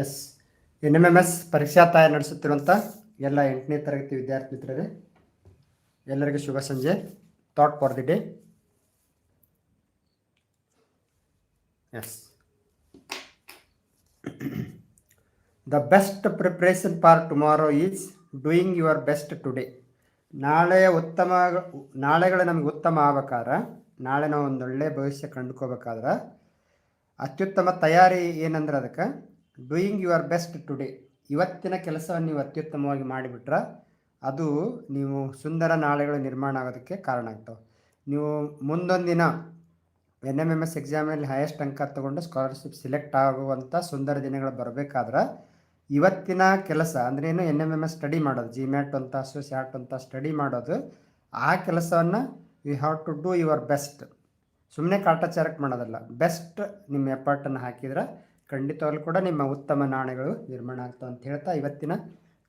S N M M S ಪರೀಕ್ಷಾ ತಾಯ ನಡೆಸುತ್ತಿರುವಂಥ ಎಲ್ಲ ಎಂಟನೇ ತರಗತಿ ವಿದ್ಯಾರ್ಥಿ ಮಿತ್ರರೇ ಎಲ್ಲರಿಗೂ ಶುಭ ಸಂಜೆ thought for the day is the best preparation for tomorrow is doing your best today ನಾಳೆ ಉತ್ತಮ ನಾಳೆಗಳೇ ನಮಗೆ ಉತ್ತಮ ಆಗ್ಬೇಕಾದ್ರೆ ನಾಳೆ ನಾವು ಒಂದೊಳ್ಳೆ ಭವಿಷ್ಯ ಕಂಡುಕೋಬೇಕಾದ್ರೆ ಅತ್ಯುತ್ತಮ ತಯಾರಿ ಏನಂದ್ರೆ ಅದಕ್ಕೆ ಡೂಯಿಂಗ್ ಯುವರ್ ಬೆಸ್ಟ್ ಟುಡೇ ಇವತ್ತಿನ ಕೆಲಸವನ್ನು ನೀವು ಅತ್ಯುತ್ತಮವಾಗಿ ಮಾಡಿಬಿಟ್ರೆ ಅದು ನೀವು ಸುಂದರ ನಾಳೆಗಳು ನಿರ್ಮಾಣ ಆಗೋದಕ್ಕೆ ಕಾರಣ ಆಗ್ತವೆ ನೀವು ಮುಂದೊಂದು ದಿನ ಎನ್ ಎಮ್ ಎಮ್ ಎಸ್ ಎಕ್ಸಾಮಲ್ಲಿ ಹೈಯೆಸ್ಟ್ ಅಂಕ ತಗೊಂಡು ಸ್ಕಾಲರ್ಶಿಪ್ ಸಿಲೆಕ್ಟ್ ಆಗುವಂಥ ಸುಂದರ ದಿನಗಳು ಬರಬೇಕಾದ್ರೆ ಇವತ್ತಿನ ಕೆಲಸ ಅಂದರೆ ಏನು N M M S study ಮಾಡೋದು ಜಿ ಮ್ಯಾಟ್ ಅಂತ ಸ್ಯಾಟ್ ಅಂತ ಸ್ಟಡಿ ಮಾಡೋದು ಆ ಕೆಲಸವನ್ನು you have to do your best ಸುಮ್ಮನೆ ಕಾಟಾಚಾರಕ್ಕೆ ಮಾಡೋದಲ್ಲ ಬೆಸ್ಟ್ ನಿಮ್ಮ ಎಫರ್ಟನ್ನು ಹಾಕಿದ್ರೆ ಖಂಡಿತವಾಗ್ಲೂ ಕೂಡ ನಿಮ್ಮ ಉತ್ತಮ ನಾಣ್ಯಗಳು ನಿರ್ಮಾಣ ಆಗ್ತವೆ ಅಂತ ಹೇಳ್ತಾ ಇವತ್ತಿನ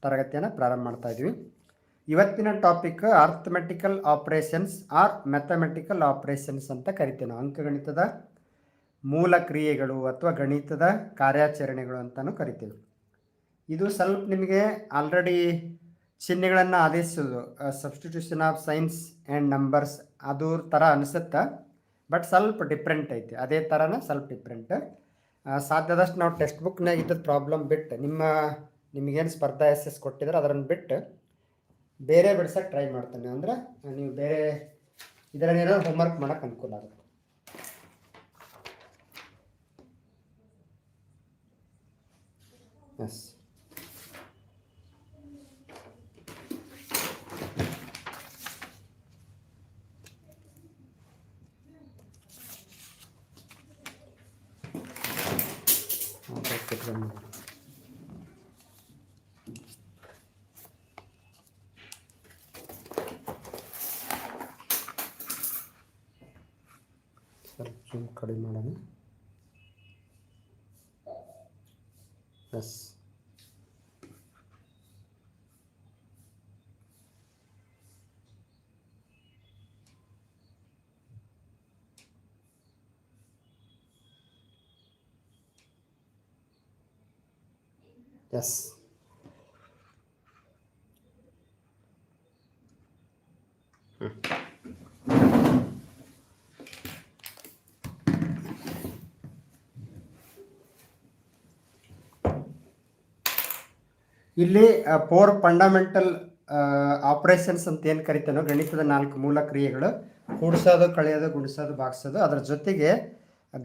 ತರಗತಿಯನ್ನು ಪ್ರಾರಂಭ ಮಾಡ್ತಾ ಇದ್ದೀವಿ ಇವತ್ತಿನ topic arithmetical operations or mathematical operations ಅಂತ ಕರಿತೀವಿ ನಾವು ಅಂಕಗಣಿತದ ಮೂಲ ಕ್ರಿಯೆಗಳು ಅಥವಾ ಗಣಿತದ ಕಾರ್ಯಾಚರಣೆಗಳು ಅಂತಲೂ ಕರಿತೀವಿ ಇದು ಸ್ವಲ್ಪ ನಿಮಗೆ ಆಲ್ರೆಡಿ ಚಿಹ್ನೆಗಳನ್ನು ಆದೇಶಿಸೋದು substitution of signs and numbers ಅದರ ಥರ ಅನಿಸುತ್ತೆ ಬಟ್ ಸ್ವಲ್ಪ ಡಿಫ್ರೆಂಟ್ ಐತೆ ಅದೇ ಥರನೇ ಸ್ವಲ್ಪ ಡಿಫ್ರೆಂಟ್ ಸಾಧ್ಯದಷ್ಟು ನಾವು ಟೆಕ್ಸ್ಟ್ ಬುಕ್ನಾಗ ಇದ್ದದ ಪ್ರಾಬ್ಲಮ್ ಬಿಟ್ಟು ನಿಮ್ಮ ನಿಮಗೇನು ಸ್ಪರ್ಧಾ ಎಸ್ ಎಸ್ ಕೊಟ್ಟಿದ್ರೆ ಅದನ್ನು ಬಿಟ್ಟು ಬೇರೆ ಬಿಡ್ಸೋಕ್ಕೆ ಟ್ರೈ ಮಾಡ್ತೇನೆ ಅಂದರೆ ನೀವು ಬೇರೆ ಇದರನ್ನೇನೋ ಹೋಮ್ವರ್ಕ್ ಮಾಡೋಕ್ಕೆ ಅನುಕೂಲ ಆಗುತ್ತೆ ಎಸ್ ಎಸ್ hmm. ಇಲ್ಲಿ ಫೋರ್ ಫಂಡಮೆಂಟಲ್ ಆಪರೇಷನ್ಸ್ ಅಂತ ಏನು ಕರಿತಾನೋ ಗಣಿತದ ನಾಲ್ಕು ಮೂಲ ಕ್ರಿಯೆಗಳು ಕೂಡಿಸೋದು ಕಳೆಯೋದು ಗುಣಿಸೋದು ಬಾಗಿಸೋದು ಅದರ ಜೊತೆಗೆ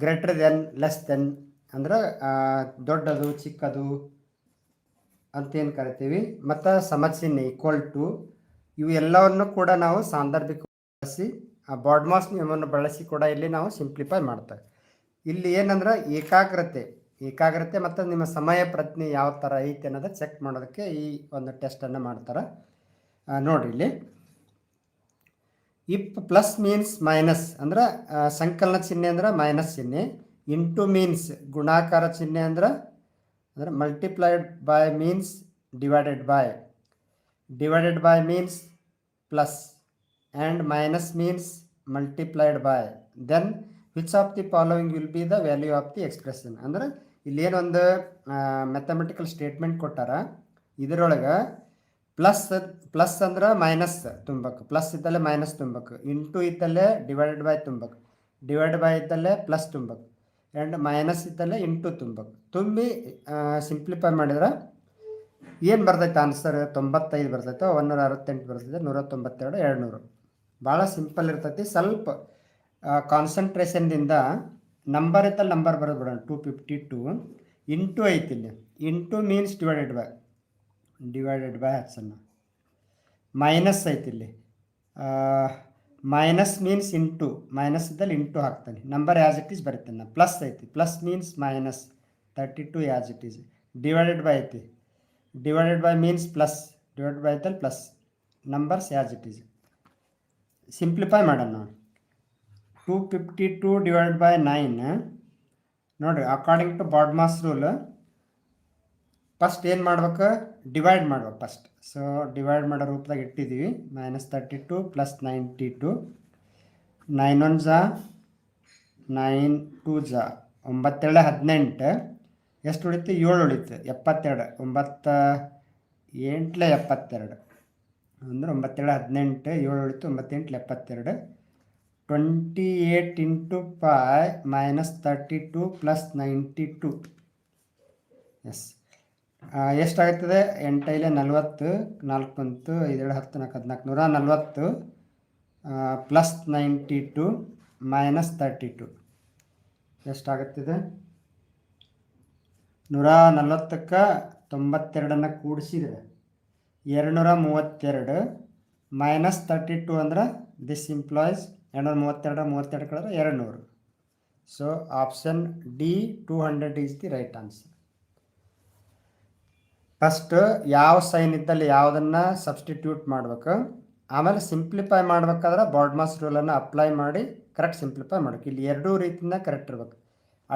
ಗ್ರೇಟರ್ ದೆನ್ ಲೆಸ್ ದೆನ್ ಅಂದ್ರೆ ದೊಡ್ಡದು ಚಿಕ್ಕದು ಅಂತೇನು ಕರಿತೀವಿ ಮತ್ತು ಸಮಚಿಹ್ನೆ ಈಕ್ವಲ್ ಟು ಇವೆಲ್ಲವನ್ನು ಕೂಡ ನಾವು ಸಾಂದರ್ಭಿಕ ಬಳಸಿ ಬಾಡ್ಮಾಸ್ ನಿಯಮವನ್ನು ಬಳಸಿ ಕೂಡ ಇಲ್ಲಿ ನಾವು ಸಿಂಪ್ಲಿಫೈ ಮಾಡ್ತೇವೆ ಇಲ್ಲಿ ಏನಂದ್ರೆ ಏಕಾಗ್ರತೆ ಏಕಾಗ್ರತೆ ಮತ್ತು ನಿಮ್ಮ ಸಮಯ ಪ್ರಜ್ಞೆ ಯಾವ ಥರ ಐತೆ ಅನ್ನೋದು ಚೆಕ್ ಮಾಡೋದಕ್ಕೆ ಈ ಒಂದು ಟೆಸ್ಟನ್ನು ಮಾಡ್ತಾರೆ ನೋಡಿರಿ ಇಲ್ಲಿ ಇಪ್ ಪ್ಲಸ್ ಮೀನ್ಸ್ ಮೈನಸ್ ಅಂದ್ರೆ ಸಂಕಲನ ಚಿಹ್ನೆ ಅಂದ್ರೆ ಮೈನಸ್ ಚಿಹ್ನೆ ಇಂಟು ಮೀನ್ಸ್ ಗುಣಾಕಾರ ಚಿಹ್ನೆ ಅಂದ್ರೆ ಅಂದರೆ multiplied by means divided by divided by means plus and minus means multiplied by then which of the following will be the value of the expression ಅಂದ್ರೆ ಇಲ್ಲೇನೊಂದು ಮ್ಯಾಥಮೆಟಿಕಲ್ ಸ್ಟೇಟ್ಮೆಂಟ್ ಕೊಟ್ಟಾರ ಇದರೊಳಗೆ plus plus ಅಂದ್ರೆ minus ತುಂಬಕ್ಕೆ plus ಇದ್ದಲ್ಲೇ minus ತುಂಬಕ್ಕೆ into ಇದ್ದಲ್ಲೇ divided by ತುಂಬಕ್ಕೆ ಡಿವೈಡ್ ಬೈ ಇದ್ದಲ್ಲೇ ಪ್ಲಸ್ ತುಂಬಕ್ಕೆ ಎರಡು ಮೈನಸ್ ಇತ್ತಲ್ಲ ಇಂಟು ತುಂಬಬೇಕು ತುಂಬಿ ಸಿಂಪ್ಲಿಫೈ ಮಾಡಿದ್ರೆ ಏನು ಬರ್ತೈತೆ ಆನ್ಸರ್ ತೊಂಬತ್ತೈದು ಬರ್ತೈತೆ ಒಂದೂರ ಅರವತ್ತೆಂಟು ಬರ್ತೈತೆ ನೂರ ತೊಂಬತ್ತೆರಡು ಎರಡು ನೂರು ಭಾಳ ಸಿಂಪಲ್ ಇರ್ತೈತಿ ಸ್ವಲ್ಪ ಕಾನ್ಸಂಟ್ರೇಷನ್ದಿಂದ ನಂಬರ್ ಇತ್ತಲ್ಲ ನಂಬರ್ ಬರೋದು ಬಿಡೋಣ ಟೂ ಫಿಫ್ಟಿ ಟು ಇಂಟು ಐತಿ ಇಲ್ಲಿ into means divided by divided by ಹ್ಯಾಪ್ಸನ್ನು minus ಐತಿ ಇಲ್ಲಿ ಮೈನಸ್ ಮೀನ್ಸ್ ಇಂಟು ಮೈನಸ್ ಇದ್ದಲ್ಲಿ ಇಂಟು ಹಾಕ್ತಾನೆ ನಂಬರ್ ಆ್ಯಸ್ ಇಟ್ ಈಸ್ ಬರುತ್ತೆ ನಾನು ಪ್ಲಸ್ ಐತಿ plus means minus thirty two as it is divided by ಐತಿ divided by means plus divided by ಐತಲ್ಲಿ plus numbers as it is simplify ಮಾಡೋಣ ನಾವು two fifty two divide by nine ನೋಡಿರಿ according to BODMAS rule first ಏನು ಮಾಡ್ಬೇಕು divide ಮಾಡುವ first so divide ಮಾಡೋ ರೂಪದಾಗ ಇಟ್ಟಿದ್ದೀವಿ minus thirty two plus ninety two nine one Jha nine two ಝಾ ಒಂಬತ್ತೆರಡು ಹದಿನೆಂಟು ಎಷ್ಟು ಉಳಿತು ಏಳು ಉಳಿತು ಎಪ್ಪತ್ತೆರಡು ಒಂಬತ್ತ ಎಂಟ್ಲೆ ಎಪ್ಪತ್ತೆರಡು ಅಂದರೆ ಒಂಬತ್ತೇಳು ಹದಿನೆಂಟು ಏಳು ಉಳಿತು ಒಂಬತ್ತೆಂಟ್ಲೆ ಎಪ್ಪತ್ತೆರಡು twenty eight into five minus thirty two plus ninety two yes ಎಷ್ಟಾಗ್ತದೆ ಎಂಟೈಲೆ ನಲ್ವತ್ತು ನಾಲ್ಕು ಬಂತು ಐದೇಳು ಹತ್ತು ನಾಲ್ಕು ಹದಿನಾಲ್ಕು ನೂರ ನಲ್ವತ್ತು plus ninety two minus thirty two ಎಷ್ಟಾಗುತ್ತಿದೆ ನೂರ ನಲ್ವತ್ತಕ್ಕೆ ತೊಂಬತ್ತೆರಡನ್ನು ಕೂಡಿಸಿದರೆ ನೂರ ಮೂವತ್ತೆರಡು ಮೈನಸ್ ತರ್ಟಿ ಟು ಅಂದರೆ ದಿಸ್ ಇಂಪ್ಲಾಯ್ಸ್ ಎರಡುನೂರ ಮೂವತ್ತೆರಡು ಮೂವತ್ತೆರಡು ಕಳೆದ್ರೆ ಎರಡು ನೂರು so option D two hundred is the right answer first ಯಾವ ಸೈನ್ ಇದ್ದಲ್ಲಿ ಯಾವುದನ್ನು ಸಬ್ಸ್ಟಿಟ್ಯೂಟ್ ಮಾಡ್ಬೇಕು ಆಮೇಲೆ ಸಿಂಪ್ಲಿಫೈ ಮಾಡ್ಬೇಕಾದ್ರೆ ಬಾಡ್ಮಾಸ್ ರೂಲನ್ನು ಅಪ್ಲೈ ಮಾಡಿ ಕರೆಕ್ಟ್ ಸಿಂಪ್ಲಿಫೈ ಮಾಡಬೇಕು ಇಲ್ಲಿ ಎರಡೂ ರೀತಿಯಿಂದ ಕರೆಕ್ಟ್ ಇರ್ಬೇಕು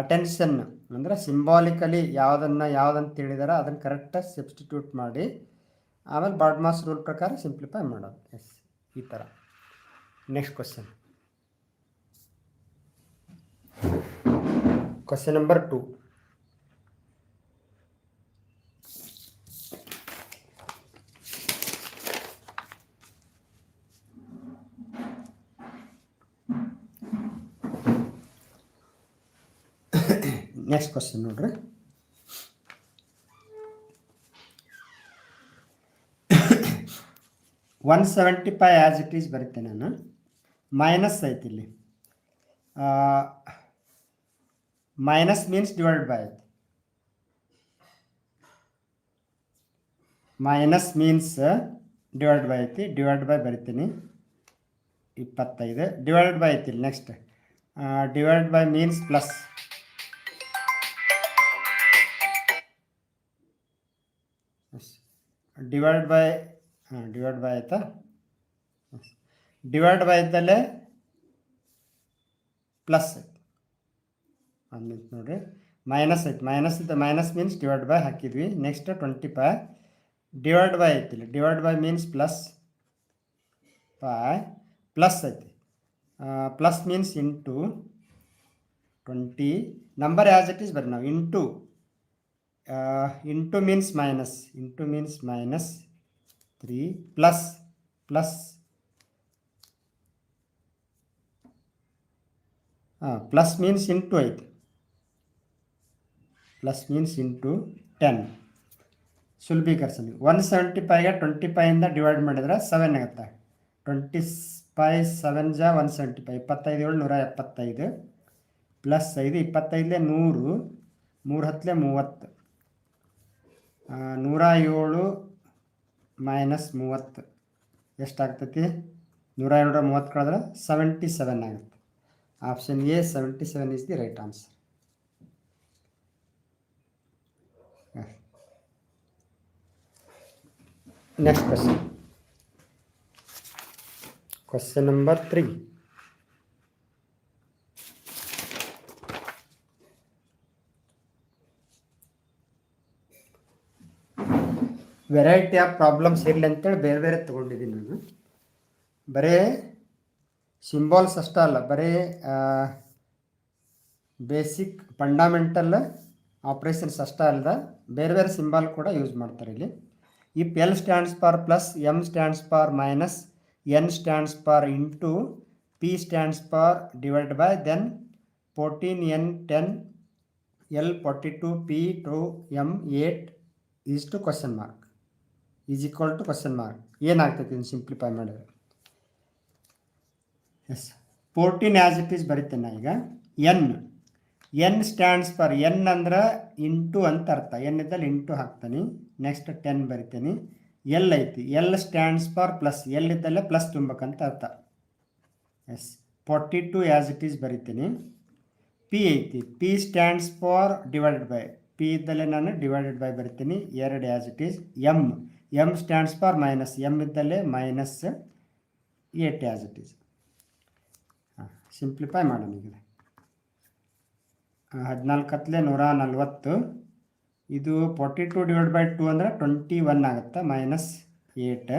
ಅಟೆನ್ಷನ್ ಅಂದರೆ ಸಿಂಬಾಲಿಕಲಿ ಯಾವುದನ್ನು ಯಾವುದಂತ ಹೇಳಿದಾರ ಅದನ್ನು ಕರೆಕ್ಟಾಗಿ ಸಬ್ಸ್ಟಿಟ್ಯೂಟ್ ಮಾಡಿ ಆಮೇಲೆ ಬಾಡ್ಮಾಸ್ ರೂಲ್ ಪ್ರಕಾರ ಸಿಂಪ್ಲಿಫೈ ಮಾಡೋದು ಎಸ್ ಈ ಥರ next question question number two next question ನೋಡ್ರಿ one seventy five as it is ಬರುತ್ತೆ ನಾನು ಮೈನಸ್ ಐತಿ ಇಲ್ಲಿ ಮೈನಸ್ ಮೀನ್ಸ್ ಡಿವೈಡ್ ಬೈ ಐತಿ ಮೈನಸ್ ಮೀನ್ಸ್ ಡಿವೈಡ್ ಬೈ ಐತಿ ಡಿವೈಡ್ ಬೈ ಬರಿತೀನಿ ಇಪ್ಪತ್ತೈದು ಡಿವೈಡ್ ಬೈ ಐತಿ ಇಲ್ಲಿ next divide by means plus divide by ಹಾಂ ಡಿವೈಡ್ ಬೈ ಆಯಿತಾ ಡಿವೈಡ್ ಬೈ ಇದ್ದಲ್ಲೇ ಪ್ಲಸ್ ಅದು ಆಮೇಲೆ ನೋಡಿರಿ ಮೈನಸ್ ಐತೆ ಮೈನಸ್ ಇದ್ದ ಮೈನಸ್ ಮೀನ್ಸ್ ಡಿವೈಡ್ ಬೈ ಹಾಕಿದ್ವಿ next twenty five divide by ಐತಿಲ್ಲ divide by means plus five plus ಐತಿ plus means into twenty number as it is ಬರ್ರಿ ನಾವು into into means minus into means minus three plus plus ಹಾಂ plus means into ಐತೆ plus means into ten ಸುಲಭೀಕರಿಸಲಿ one seventy ಫೈವ್ಗೆ twenty ಫೈವಿಂದ divide ಮಾಡಿದ್ರೆ seven ಆಗುತ್ತೆ ಟ್ವೆಂಟಿ ಫೈ ಸೆವೆನ್ ಜಾ ಒನ್ ಸೆವೆಂಟಿ ಫೈವ್ ಇಪ್ಪತ್ತೈದು ಏಳು ನೂರ ಎಪ್ಪತ್ತೈದು ಪ್ಲಸ್ ಐದು ಇಪ್ಪತ್ತೈದಲೇ ನೂರು ಮೂರು ಹತ್ತಲೇ ಮೂವತ್ತು ನೂರ ಏಳು ಮೈನಸ್ ಮೂವತ್ತು ಎಷ್ಟಾಗ್ತೈತಿ ನೂರ ಏಳರ ಮೂವತ್ತು ಕಳೆದ್ರೆ ಸೆವೆಂಟಿ ಸೆವೆನ್ ಆಗುತ್ತೆ option A seventy seven is the right answer next question question number three variety of problems ಇರಲಿ ಅಂತೇಳಿ ಬೇರೆ ಬೇರೆ ತೊಗೊಂಡಿದ್ದೀನಿ ನಾನು ಬರೀ ಸಿಂಬಾಲ್ಸ್ ಅಷ್ಟೇ ಅಲ್ಲ ಬರೀ ಬೇಸಿಕ್ ಫಂಡಾಮೆಂಟಲ್ ಆಪ್ರೇಷನ್ಸ್ ಅಷ್ಟೇ ಅಲ್ಲದ ಬೇರೆ ಬೇರೆ ಸಿಂಬಾಲ್ ಕೂಡ ಯೂಸ್ ಮಾಡ್ತಾರೆ ಇಲ್ಲಿ if L stands for plus M stands for minus N stands for into P stands for divide by then fourteen N ten L forty two P two M eight ಇಷ್ಟು question mark is equal to question mark ಏನಾಗ್ತೈತಿ ಇದನ್ನು simplify ಮಾಡಿದ್ರೆ yes fourteen as it is ಬರೀತೇನೆ ಈಗ N N stands for N ಅಂದ್ರೆ into ಅಂತ ಅರ್ಥ N ಇದ್ದಲ್ಲಿ into ಹಾಕ್ತಾನೆ ನೆಕ್ಸ್ಟ್ ಟೆನ್ ಬರಿತೇನೆ ಎಲ್ ಐತಿ L stands for plus L ಇದ್ದಲ್ಲೇ plus ತುಂಬಬೇಕಂತ ಅರ್ಥ yes forty two as it is ಬರಿತೀನಿ ಪಿ ಐತಿ P stands for divided by P ಇದ್ದಲ್ಲೇ ನಾನು ಡಿವೈಡೆಡ್ ಬೈ ಬರಿತೀನಿ ಎರಡು as it is M M stands for minus M ಇದ್ದಲ್ಲೇ minus eight as it is ಹಾಂ simplify ಮಾಡೋಣ ಈಗ ಹದಿನಾಲ್ಕು ಹತ್ತಲೆ ನೂರ ನಲ್ವತ್ತು ಇದು forty two divide by two ಅಂದರೆ ಟ್ವೆಂಟಿ ಒನ್ ಆಗುತ್ತೆ ಮೈನಸ್ ಏಟ್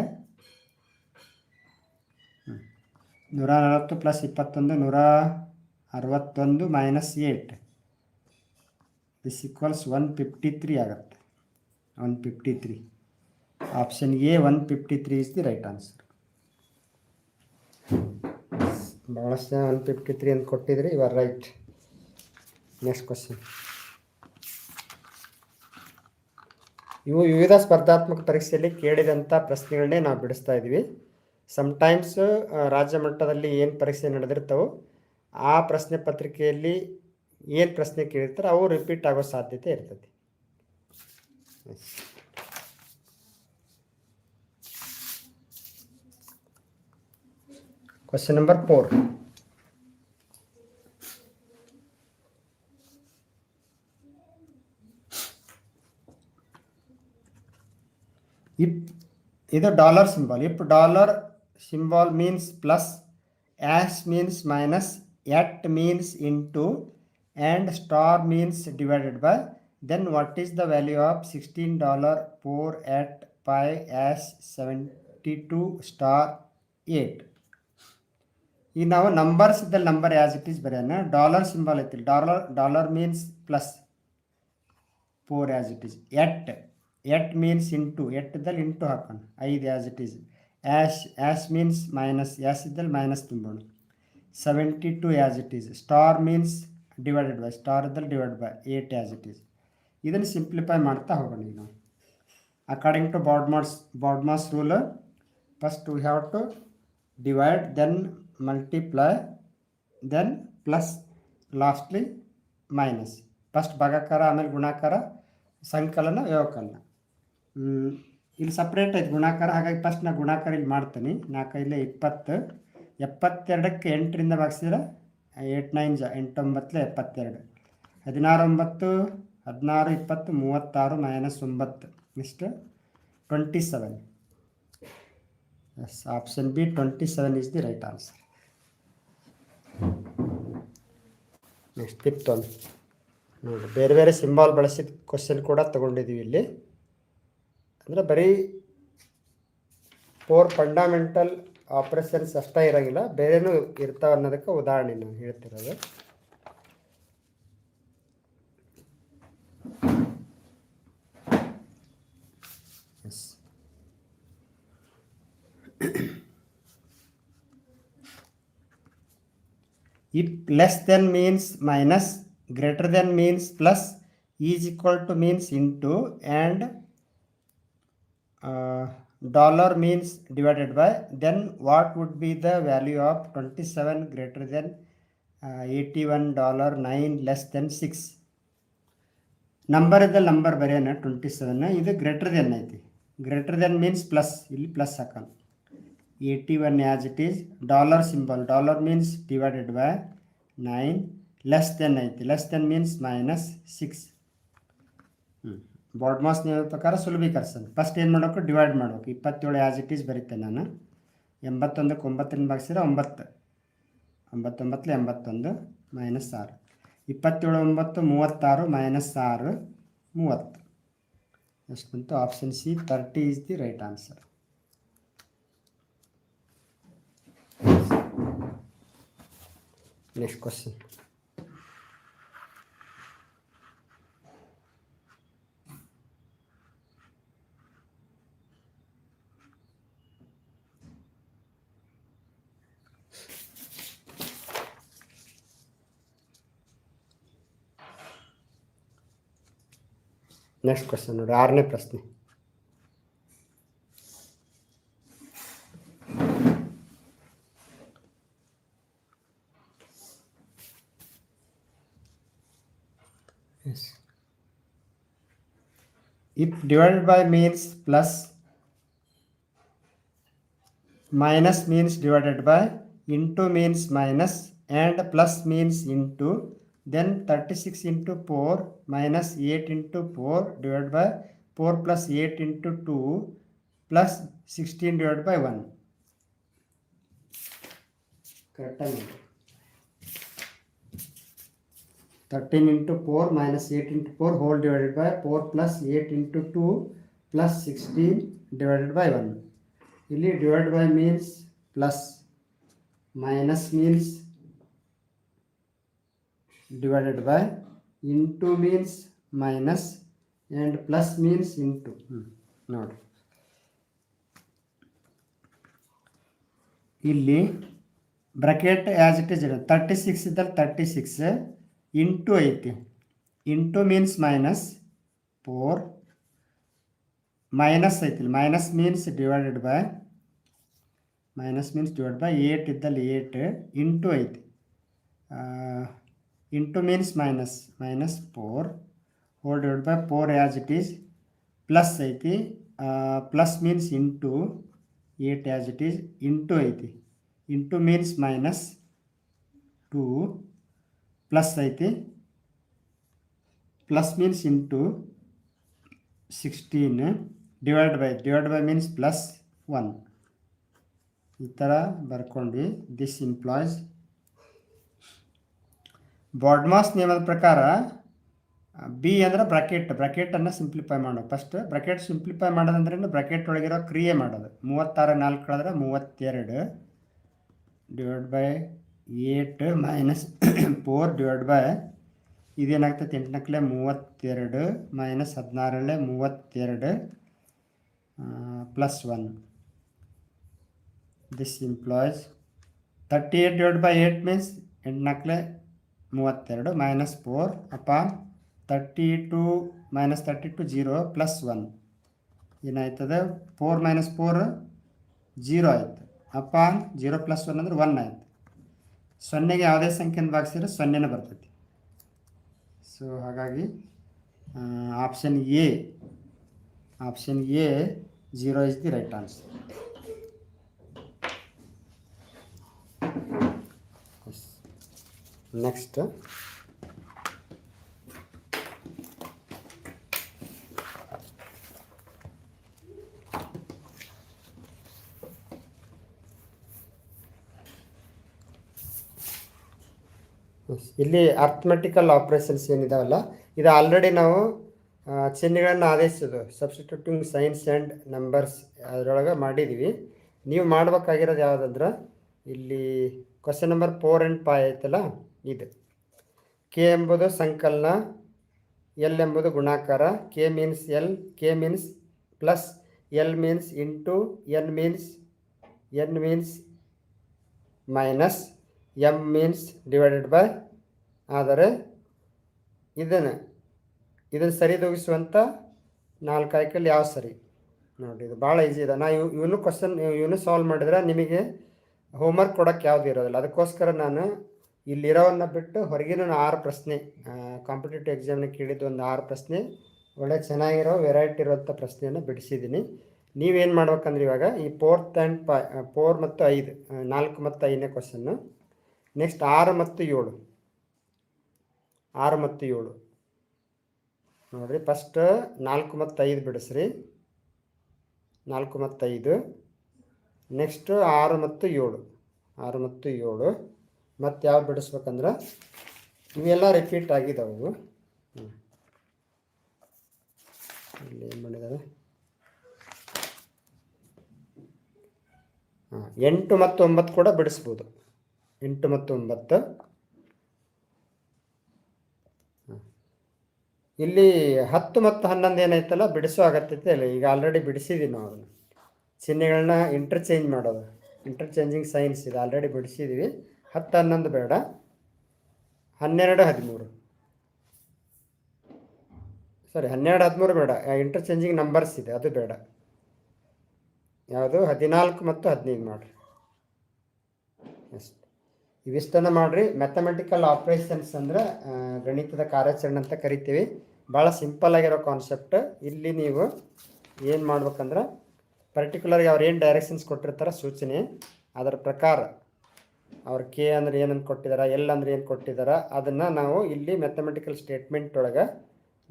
ನೂರ ನಲವತ್ತು ಪ್ಲಸ್ ಇಪ್ಪತ್ತೊಂದು ನೂರ ಅರವತ್ತೊಂದು minus eight this equals one fifty three ಆಗುತ್ತೆ one fifty three one fifty three is the right answer ಭಾಳಷ್ಟು ಜನ ಒನ್ ಫಿಫ್ಟಿ ತ್ರೀ ಅಂತ ಕೊಟ್ಟಿದ್ರಿ ಯು ರೈಟ್ ನೆಕ್ಸ್ಟ್ ಕ್ವಶನ್ ಇವು ವಿವಿಧ ಸ್ಪರ್ಧಾತ್ಮಕ ಪರೀಕ್ಷೆಯಲ್ಲಿ ಕೇಳಿದಂಥ ಪ್ರಶ್ನೆಗಳನ್ನೇ ನಾವು ಬಿಡಿಸ್ತಾ ಇದ್ವಿ ಸಮ್ಟೈಮ್ಸ್ ರಾಜ್ಯ ಮಟ್ಟದಲ್ಲಿ ಏನು ಪರೀಕ್ಷೆ ನಡೆದಿರ್ತಾವೋ ಆ ಪ್ರಶ್ನೆ ಪತ್ರಿಕೆಯಲ್ಲಿ ಏನು ಪ್ರಶ್ನೆ ಕೇಳಿರ್ತಾರೆ ಅವು ರಿಪೀಟ್ ಆಗೋ ಸಾಧ್ಯತೆ ಇರ್ತದೆ Question number 4. If dollar symbol, if dollar symbol means plus, as means minus, at means into, and star means divided by, then what is the value of $16 4 at pi as 72 star 8? ಈಗ ನಾವು numbers ಇದ್ದಲ್ಲಿ number as it is ಬರೆಯೋಣ dollar symbol ಐತಿ dollar dollar means plus four as it is at at means into at ದಲ್ಲಿ into ಹಾಕೋಣ ಐದು as it is hash hash means minus as ಇದ್ದಲ್ಲಿ minus ತುಂಬೋಣ seventy two as it is star means divided by star ಇದ್ದಲ್ಲಿ divide by eight as it is ಇದನ್ನು simplify ಮಾಡ್ತಾ ಹೋಗೋಣ ಈಗ ನಾವು according to baud BODMAS rule first we have to divide then multiply then plus lastly minus first ಭಾಗಾಕಾರ ಆಮೇಲೆ ಗುಣಾಕಾರ ಸಂಕಲನ ವ್ಯವಕಲನ ಇಲ್ಲಿ ಸಪ್ರೇಟ್ ಆಯ್ತು ಗುಣಾಕಾರ ಹಾಗಾಗಿ ಫಸ್ಟ್ ನಾನು ಗುಣಾಕಾರ ಇಲ್ಲಿ ಮಾಡ್ತೀನಿ ನಾಲ್ಕೈಲೇ ಇಪ್ಪತ್ತು ಎಪ್ಪತ್ತೆರಡಕ್ಕೆ ಎಂಟರಿಂದ ಭಾಗಿಸಿದ್ರೆ ಏಟ್ ನೈನ್ ಜ ಎಂಟೊಂಬತ್ತಲೆ ಎಪ್ಪತ್ತೆರಡು ಹದಿನಾರು ಒಂಬತ್ತು ಹದಿನಾರು ಇಪ್ಪತ್ತು ಮೂವತ್ತಾರು ಮೈನಸ್ ಒಂಬತ್ತು ಇಷ್ಟು twenty seven yes option B twenty seven is the right answer next fifth ಒಂದು ನೋಡಿ ಬೇರೆ ಬೇರೆ ಸಿಂಬಾಲ್ ಬಳಸಿದ ಕ್ವಶನ್ ಕೂಡ ತೊಗೊಂಡಿದ್ದೀವಿ ಇಲ್ಲಿ ಅಂದರೆ ಬರೀ ಫೋರ್ ಫಂಡಾಮೆಂಟಲ್ ಆಪ್ರೇಷನ್ಸ್ ಅಷ್ಟೇ ಇರೋಂಗಿಲ್ಲ ಬೇರೆನೂ ಇರ್ತಾವೆ ಅನ್ನೋದಕ್ಕೆ ಉದಾಹರಣೆ ನಾನು ಹೇಳ್ತಿರೋದು yes It less than means minus, greater than means plus, is equal to means into, and uh, dollar means divided by, then what would be the value of 27 greater than uh, 81 dollar 9 less than 6? number ಇದೆ number ಬರೆಯೋಣ twenty seven ಇದು greater than, ಐತಿ greater than means plus ಇಲ್ಲಿ plus ಹಾಕೋಣ 81 as it is dollar symbol dollar means divided by 9 less than 90 less than means minus 6 ಬಾಡ್ಮಾಸ್ ನಿಯಮ ಪ್ರಕಾರ ಸುಲಭೀಕರಿಸೋದು first ಏನು ಮಾಡಬೇಕು ಡಿವೈಡ್ ಮಾಡಬೇಕು ಇಪ್ಪತ್ತೇಳು ಆ್ಯಸ್ ಇಟ್ ಈಸ್ ಬರುತ್ತೆ ನಾನು ಎಂಬತ್ತೊಂದಕ್ಕೆ ಒಂಬತ್ತರಿಂದ ಭಾಗಿಸಿದ್ರೆ ಒಂಬತ್ತು ಒಂಬತ್ತೊಂಬತ್ತು ಎಂಬತ್ತೊಂದು ಮೈನಸ್ ಆರು ಇಪ್ಪತ್ತೇಳು ಒಂಬತ್ತು ಮೂವತ್ತಾರು ಮೈನಸ್ ಆರು ಮೂವತ್ತು ಎಷ್ಟು ಬಂತು option C thirty is the right answer Leško si. Neško se, norarne prstne. if divided by means plus minus means divided by into means minus and plus means into then 36 into 4 minus 8 into 4 divided by 4 plus 8 into 2 plus 16 divided by 1 correct thirteen into four minus eight into four whole divided by four plus eight into two plus sixteen divided by one ಇಲ್ಲಿ divide by means plus minus means divided by into means minus and plus means into ನೋಡಿರಿ ಇಲ್ಲಿ bracket as it is thirty six ಇದ್ದಲ್ಲಿ thirty six into into means man four minus मैन means divided by man means divide by eight into into means minus man four four divide by four as it plus ऐति plus means into eight as it into into means minus two plus ಐತಿ plus means into sixteen divide by divide by means plus one ಈ ಥರ ಬರ್ಕೊಂಡ್ವಿ this implies ಬಾಡ್ಮಾಸ್ ನಿಯಮದ ಪ್ರಕಾರ B ಅಂದರೆ bracket ಬ್ರಾಕೆಟನ್ನು simplify ಮಾಡೋದು first bracket simplify ಮಾಡೋದಂದ್ರೆ bracket ಒಳಗಿರೋ ಕ್ರಿಯೆ ಮಾಡೋದು ಮೂವತ್ತಾರು ನಾಲ್ಕು ಕಳೆದ್ರೆ ಮೂವತ್ತೆರಡು divide by eight minus four divide by ಇದೇನಾಗ್ತೈತೆ ಎಂಟುನಕ್ಕಲೆ ಮೂವತ್ತೆರಡು ಮೈನಸ್ ಹದಿನಾರಲ್ಲೇ ಮೂವತ್ತೆರಡು plus one this implies thirty eight divide by eight means ಎಂಟುನಕ್ಕಲೆ ಮೂವತ್ತೆರಡು ಮೈನಸ್ ಫೋರ್ ಅಪ್ಪ thirty two minus thirty two zero plus one ಏನಾಯ್ತದೆ four minus four zero ಆಯಿತು ಅಪ zero plus one ಅಂದ್ರೆ one ಆಯಿತು ಸೊನ್ನೆಗೆ ಯಾವುದೇ ಸಂಖ್ಯೆಯನ್ನು ಭಾಗಿಸಿದ್ರೆ ಸೊನ್ನೆನೇ ಬರ್ತೈತಿ ಸೊ ಹಾಗಾಗಿ option A option A zero is the right answer next ಇಲ್ಲಿ ಅರ್ಥಮೆಟಿಕಲ್ ಆಪ್ರೇಷನ್ಸ್ ಏನಿದಾವಲ್ಲ ಇದು ಆಲ್ರೆಡಿ ನಾವು ಚಿಹ್ನೆಗಳನ್ನು ಆದೇಶಿಸೋದು ಸಬ್ಸ್ಟಿಟ್ಯೂಟಿಂಗ್ ಸೈನ್ಸ್ ಆ್ಯಂಡ್ ನಂಬರ್ಸ್ ಅದರೊಳಗೆ ಮಾಡಿದ್ದೀವಿ ನೀವು ಮಾಡ್ಬೇಕಾಗಿರೋದು ಯಾವುದಂದ್ರೆ ಇಲ್ಲಿ question number four and five ಐತಲ್ಲ ಇದು ಕೆ ಎಂಬುದು ಸಂಕಲನ ಎಲ್ ಎಂಬುದು ಗುಣಾಕಾರ K means L K means plus L means into N means N means minus M means divided by ಆದರೆ ಇದನ್ನು ಇದನ್ನು ಸರಿದೂಗಿಸುವಂಥ ನಾಲ್ಕು ಆಯ್ಕೆಯಲ್ಲಿ ಯಾವ ಸರಿ ನೋಡಿ ಇದು ಭಾಳ ಈಸಿ ಇದೆ ನಾ ಇವು ಇವನು ಕ್ವಶನ್ ಇವನು ಸಾಲ್ವ್ ಮಾಡಿದ್ರೆ ನಿಮಗೆ ಹೋಮ್ವರ್ಕ್ ಕೊಡೋಕ್ಕೆ ಯಾವುದು ಇರೋದಿಲ್ಲ ಅದಕ್ಕೋಸ್ಕರ ನಾನು ಇಲ್ಲಿರೋವನ್ನ ಬಿಟ್ಟು ಹೊರಗಿನ ಆರು ಪ್ರಶ್ನೆ ಕಾಂಪಿಟೇಟಿವ್ ಎಕ್ಸಾಮ್ನ ಕೇಳಿದ್ದು ಒಂದು ಆರು ಪ್ರಶ್ನೆ ಒಳ್ಳೆ ಚೆನ್ನಾಗಿರೋ ವೆರೈಟಿ ಇರುವಂಥ ಪ್ರಶ್ನೆಯನ್ನು ಬಿಡಿಸಿದ್ದೀನಿ ನೀವೇನು ಮಾಡ್ಬೇಕಂದ್ರೆ ಇವಾಗ ಈ ಫೋರ್ತ್ ಆ್ಯಂಡ್ ಫೈ ಫೋರ್ ಮತ್ತು ಐದು ನಾಲ್ಕು ಮತ್ತು ಐದನೇ ಕ್ವಶನ್ನು ನೆಕ್ಸ್ಟ್ ಆರು ಮತ್ತು ಏಳು ಆರು ಮತ್ತು ಏಳು ನೋಡಿರಿ ಫಸ್ಟ್ ನಾಲ್ಕು ಮತ್ತು ಐದು ಬಿಡಿಸ್ರಿ ನಾಲ್ಕು ಮತ್ತು ಐದು ನೆಕ್ಸ್ಟು ಆರು ಮತ್ತು ಏಳು ಆರು ಮತ್ತು ಏಳು ಮತ್ತು ಯಾವ ಬಿಡಿಸ್ಬೇಕಂದ್ರೆ ಇವೆಲ್ಲ ರಿಪೀಟ್ ಆಗಿದ್ದಾವೆ ಹ್ಞೂ ಇಲ್ಲಿ ಏನು ಮಾಡಿದ್ದಾರೆ ಹಾಂ ಎಂಟು ಮತ್ತು ಒಂಬತ್ತು ಕೂಡ ಬಿಡಿಸ್ಬೋದು ಎಂಟು ಮತ್ತು ಒಂಬತ್ತು ಇಲ್ಲಿ ಹತ್ತು ಮತ್ತು ಹನ್ನೊಂದು ಏನಾಯ್ತಲ್ಲ ಬಿಡಿಸೋ ಆಗತ್ತೈತೆ ಅಲ್ಲ ಈಗ ಆಲ್ರೆಡಿ ಬಿಡಿಸಿದ್ವಿ ನಾವು ಅದನ್ನು ಚಿಹ್ನೆಗಳನ್ನ ಇಂಟರ್ಚೇಂಜ್ ಮಾಡೋದು ಇಂಟರ್ಚೇಂಜಿಂಗ್ ಸೈನ್ಸ್ ಇದೆ ಆಲ್ರೆಡಿ ಬಿಡಿಸಿದ್ವಿ ಹತ್ತು ಹನ್ನೊಂದು ಬೇಡ ಹನ್ನೆರಡು ಹದಿಮೂರು ಸರಿ ಹನ್ನೆರಡು ಹದಿಮೂರು ಬೇಡ ಇಂಟರ್ಚೇಂಜಿಂಗ್ ನಂಬರ್ಸ್ ಇದೆ ಅದು ಬೇಡ ಯಾವುದು ಹದಿನಾಲ್ಕು ಮತ್ತು ಹದಿನೈದು ಮಾಡಿರಿ ಎಸ್ ಇವಿಷ್ಟನ್ನು ಮಾಡಿರಿ ಮ್ಯಾಥಮೆಟಿಕಲ್ ಆಪ್ರೇಷನ್ಸ್ ಅಂದರೆ ಗಣಿತದ ಕಾರ್ಯಾಚರಣೆ ಅಂತ ಕರಿತೀವಿ ಭಾಳ ಸಿಂಪಲ್ ಆಗಿರೋ ಕಾನ್ಸೆಪ್ಟ್ ಇಲ್ಲಿ ನೀವು ಏನು ಮಾಡ್ಬೇಕಂದ್ರೆ ಪರ್ಟಿಕ್ಯುಲರ್ಗೆ ಅವ್ರು ಏನು ಡೈರೆಕ್ಷನ್ಸ್ ಕೊಟ್ಟಿರ್ತಾರೆ ಸೂಚನೆ ಅದರ ಪ್ರಕಾರ ಅವ್ರು ಕೆ ಅಂದ್ರೆ ಏನನ್ನು ಕೊಟ್ಟಿದ್ದಾರೆ ಎಲ್ ಅಂದ್ರೆ ಏನು ಕೊಟ್ಟಿದ್ದಾರೆ ಅದನ್ನು ನಾವು ಇಲ್ಲಿ ಮ್ಯಾಥಮೆಟಿಕಲ್ ಸ್ಟೇಟ್ಮೆಂಟ್ ಒಳಗೆ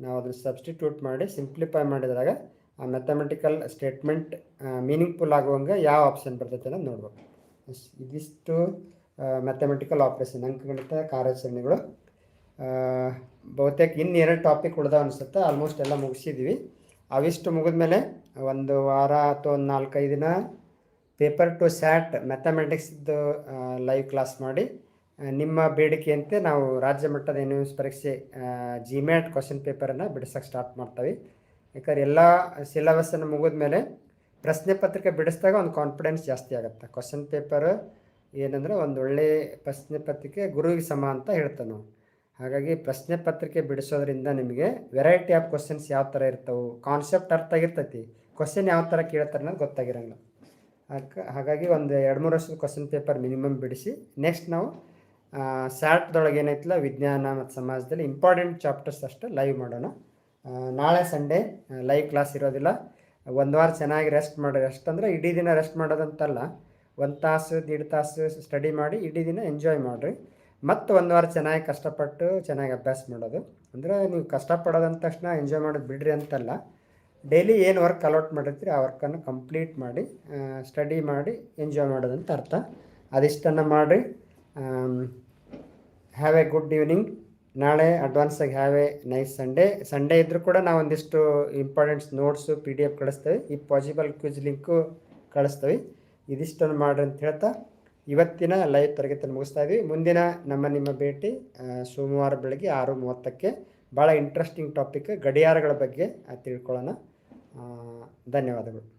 ನಾವು ಅದನ್ನು ಸಬ್ಸ್ಟಿಟ್ಯೂಟ್ ಮಾಡಿ ಸಿಂಪ್ಲಿಫೈ ಮಾಡಿದಾಗ ಆ ಮ್ಯಾಥಮೆಟಿಕಲ್ ಸ್ಟೇಟ್ಮೆಂಟ್ ಮೀನಿಂಗ್ಫುಲ್ ಆಗುವಂಗೆ ಯಾವ ಆಪ್ಷನ್ ಬರ್ತೈತೆ ಅನ್ನೋದು ನೋಡ್ಬೇಕು ಇದಿಷ್ಟು ಮ್ಯಾಥಮೆಟಿಕಲ್ ಆಪ್ರೇಷನ್ ಅಂಕಗಣಿತ ಕಾರ್ಯಾಚರಣೆಗಳು ಬಹುತೇಕ ಇನ್ನೆರಡು ಟಾಪಿಕ್ ಉಳ್ದ ಅನಿಸುತ್ತೆ ಆಲ್ಮೋಸ್ಟ್ ಎಲ್ಲ ಮುಗಿಸಿದ್ವಿ ಅವಿಷ್ಟು ಮುಗಿದ ಮೇಲೆ ಒಂದು ವಾರ ಅಥವಾ ಒಂದು ನಾಲ್ಕೈದು ದಿನ ಪೇಪರ್ ಟು ಸ್ಯಾಟ್ ಮ್ಯಾಥಮೆಟಿಕ್ಸ್ದು ಲೈವ್ ಕ್ಲಾಸ್ ಮಾಡಿ ನಿಮ್ಮ ಬೇಡಿಕೆಯಂತೆ ನಾವು ರಾಜ್ಯ ಮಟ್ಟದ ಎನ್ಯೂಸ್ ಪರೀಕ್ಷೆ ಮ್ಯಾಟ್ ಕ್ವಶನ್ ಪೇಪರನ್ನು ಬಿಡಿಸೋಕೆ ಸ್ಟಾರ್ಟ್ ಮಾಡ್ತೀವಿ ಯಾಕಂದ್ರೆ ಎಲ್ಲ ಸಿಲೆಬಸ್ಸನ್ನು ಮೇಲೆ ಪ್ರಶ್ನೆ ಪತ್ರಿಕೆ ಬಿಡಿಸಿದಾಗ ಒಂದು ಕಾನ್ಫಿಡೆನ್ಸ್ ಜಾಸ್ತಿ ಆಗುತ್ತೆ ಕ್ವಶನ್ ಪೇಪರ್ ಏನಂದರೆ ಒಂದು ಒಳ್ಳೆ ಪ್ರಶ್ನೆ ಪತ್ರಿಕೆ ಗುರುವಿಗೆ ಸಮ ಅಂತ ಹೇಳ್ತಾನೆ ಹಾಗಾಗಿ ಪ್ರಶ್ನೆ ಪತ್ರಿಕೆ ಬಿಡಿಸೋದ್ರಿಂದ ನಿಮಗೆ ವೆರೈಟಿ ಆಫ್ ಕ್ವಶನ್ಸ್ ಯಾವ ಥರ ಇರ್ತವೆ ಕಾನ್ಸೆಪ್ಟ್ ಅರ್ಥ ಆಗಿರ್ತೈತಿ ಕ್ವಶನ್ ಯಾವ ಥರ ಕೇಳ್ತಾರೆ ಅನ್ನೋದು ಗೊತ್ತಾಗಿರಂಗಿಲ್ಲ ಹಾಗಾಗಿ ಒಂದು ಎರಡು ಮೂರು ವರ್ಷದ ಕ್ವಶನ್ ಪೇಪರ್ ಮಿನಿಮಮ್ ಬಿಡಿಸಿ ನೆಕ್ಸ್ಟ್ ನಾವು ಸ್ಯಾಟ್ದೊಳಗೆ ಏನೈತಿಲ್ಲ ವಿಜ್ಞಾನ ಮತ್ತು ಸಮಾಜದಲ್ಲಿ ಇಂಪಾರ್ಟೆಂಟ್ ಚಾಪ್ಟರ್ಸ್ ಅಷ್ಟೇ ಲೈವ್ ಮಾಡೋಣ ನಾಳೆ ಸಂಡೇ ಲೈವ್ ಕ್ಲಾಸ್ ಇರೋದಿಲ್ಲ ಒಂದು ವಾರ ಚೆನ್ನಾಗಿ ರೆಸ್ಟ್ ಮಾಡಿ ರೆಸ್ಟ್ ಅಂದರೆ ಇಡೀ ದಿನ ರೆಸ್ಟ್ ಮಾಡೋದಂತಲ್ಲ ಒಂದು ತಾಸು ದೀಡ್ ತಾಸು ಸ್ಟಡಿ ಮಾಡಿ ಇಡೀ ದಿನ ಎಂಜಾಯ್ ಮಾಡಿರಿ ಮತ್ತು ಒಂದು ವಾರ ಚೆನ್ನಾಗಿ ಕಷ್ಟಪಟ್ಟು ಚೆನ್ನಾಗಿ ಅಭ್ಯಾಸ ಮಾಡೋದು ಅಂದರೆ ನೀವು ಕಷ್ಟಪಡೋದಂದ ತಕ್ಷಣ ಎಂಜಾಯ್ ಮಾಡೋದು ಬಿಡ್ರಿ ಅಂತಲ್ಲ ಡೈಲಿ ಏನು ವರ್ಕ್ ಅಲೌಟ್ ಮಾಡಿರ್ತೀರಿ ಆ ವರ್ಕನ್ನು ಕಂಪ್ಲೀಟ್ ಮಾಡಿ ಸ್ಟಡಿ ಮಾಡಿ ಎಂಜಾಯ್ ಮಾಡೋದಂತ ಅರ್ಥ ಅದಿಷ್ಟನ್ನು ಮಾಡಿರಿ ಹ್ಯಾವ್ ಎ ಗುಡ್ ಈವ್ನಿಂಗ್ ನಾಳೆ ಅಡ್ವಾನ್ಸಾಗಿ have a nice Sunday Sunday ಇದ್ದರೂ ಕೂಡ ನಾವು ಒಂದಿಷ್ಟು importants notes P D F ಕಳಿಸ್ತೇವೆ ಈ ಪಾಸಿಬಲ್ ಕ್ವಿಜ್ ಲಿಂಕು ಕಳಿಸ್ತೇವೆ ಇದಿಷ್ಟನ್ನು ಮಾಡ್ರಿ ಅಂತ ಹೇಳ್ತಾ ಇವತ್ತಿನ ಲೈವ್ ತರಗತಿಯನ್ನು ಮುಗಿಸ್ತಾ ಇದ್ವಿ ಮುಂದಿನ ನಮ್ಮ ನಿಮ್ಮ ಭೇಟಿ ಸೋಮವಾರ ಬೆಳಗ್ಗೆ ಆರು ಮೂವತ್ತಕ್ಕೆ ಭಾಳ ಇಂಟ್ರೆಸ್ಟಿಂಗ್ ಟಾಪಿಕ್ ಗಡಿಯಾರಗಳ ಬಗ್ಗೆ ತಿಳ್ಕೊಳ್ಳೋಣ ಧನ್ಯವಾದಗಳು